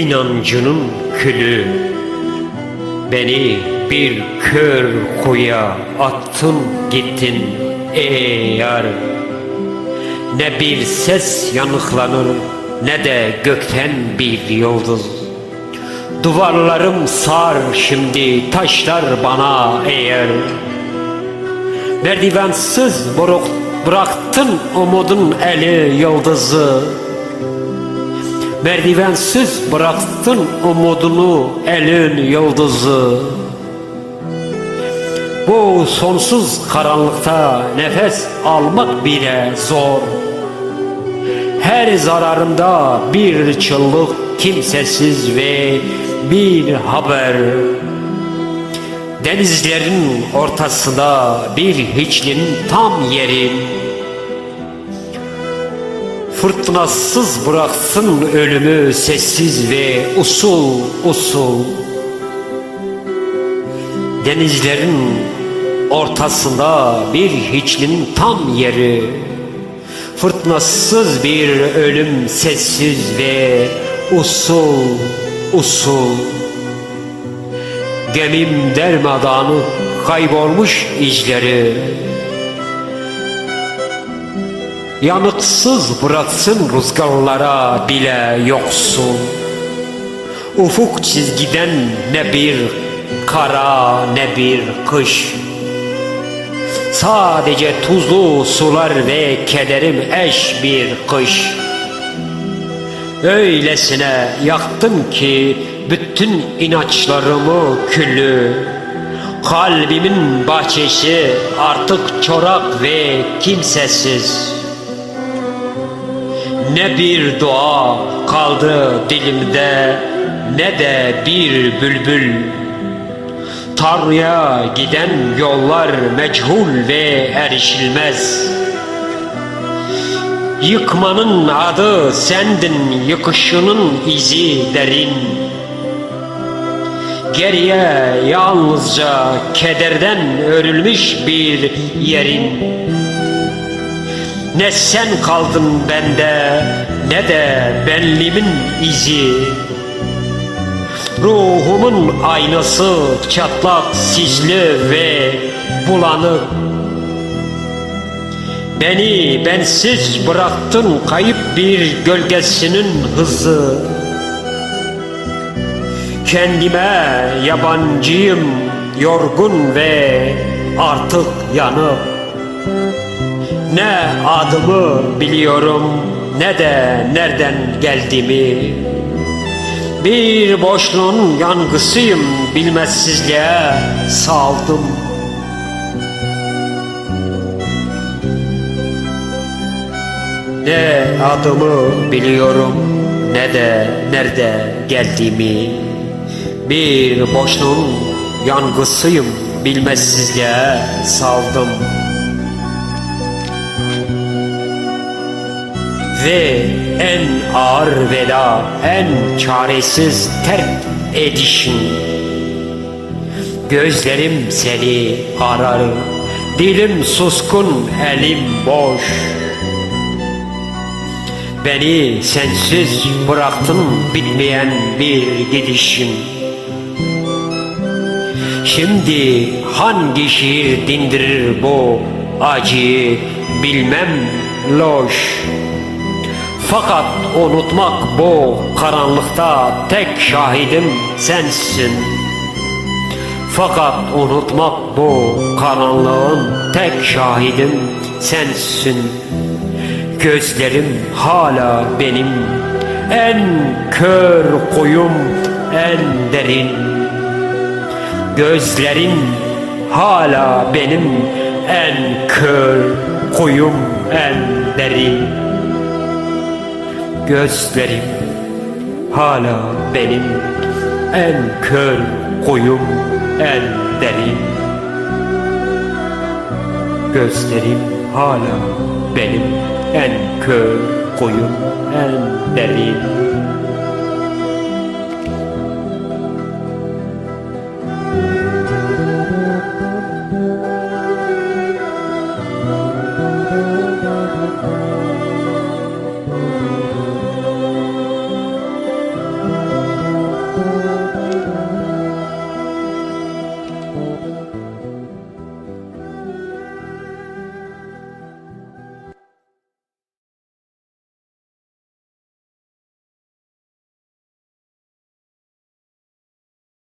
inancının külü. Beni bir kör kuya attın gittin ey yar. Ne bir ses yanıklanır ne de gökten bir yıldız. Duvarlarım sar şimdi taşlar bana eğer. Merdivensiz buruk bıraktın umudun eli yıldızı Merdivensiz bıraktın umudunu elin yıldızı. Bu sonsuz karanlıkta nefes almak bile zor. Her zararında bir çığlık kimsesiz ve bir haber. Denizlerin ortasında bir hiçliğin tam yeri Fırtınasız bıraksın ölümü sessiz ve usul usul. Denizlerin ortasında bir hiçliğin tam yeri. Fırtınasız bir ölüm sessiz ve usul usul. Gemim dermadanı kaybolmuş izleri Yanıksız bıraksın rüzgarlara bile yoksun. Ufuk çizgiden ne bir kara ne bir kış. Sadece tuzlu sular ve kederim eş bir kış. Öylesine yaktın ki bütün inançlarımı küllü Kalbimin bahçesi artık çorak ve kimsesiz Ne bir dua kaldı dilimde ne de bir bülbül. Tanrı'ya giden yollar meçhul ve erişilmez. Yıkmanın adı sendin, yıkışının izi derin. Geriye yalnızca kederden örülmüş bir yerin Ne sen kaldın bende ne de benlimin izi. Ruhumun aynası çatlak, sisli ve bulanık Beni bensiz bıraktın kayıp bir gölgesinin hızı. Kendime yabancıyım yorgun ve artık yanıp Ne adımı biliyorum ne de nereden geldiğimi. Bir boşluğun yangısıyım bilmezsizliğe saldım. Ne adımı biliyorum ne de nerede geldiğimi. Bir boşluğun yangısıyım bilmezsizliğe saldım Ve en ağır veda, en çaresiz terk edişin Gözlerim seni arar, dilim suskun, elim boş. Beni sensiz bıraktın bitmeyen bir gidişim. Şimdi hangi şiir dindirir bu acıyı bilmem loş Fakat unutmak bu karanlıkta tek şahidim sensin. Fakat unutmak bu karanlığın tek şahidim sensin. Gözlerim hala benim. En kör kuyum en derin. Gözlerin hala benim. En kör kuyum en derin Gözlerim hala benim. En kör kuyum en derin. Gözlerim hala benim. En kör kuyum en derin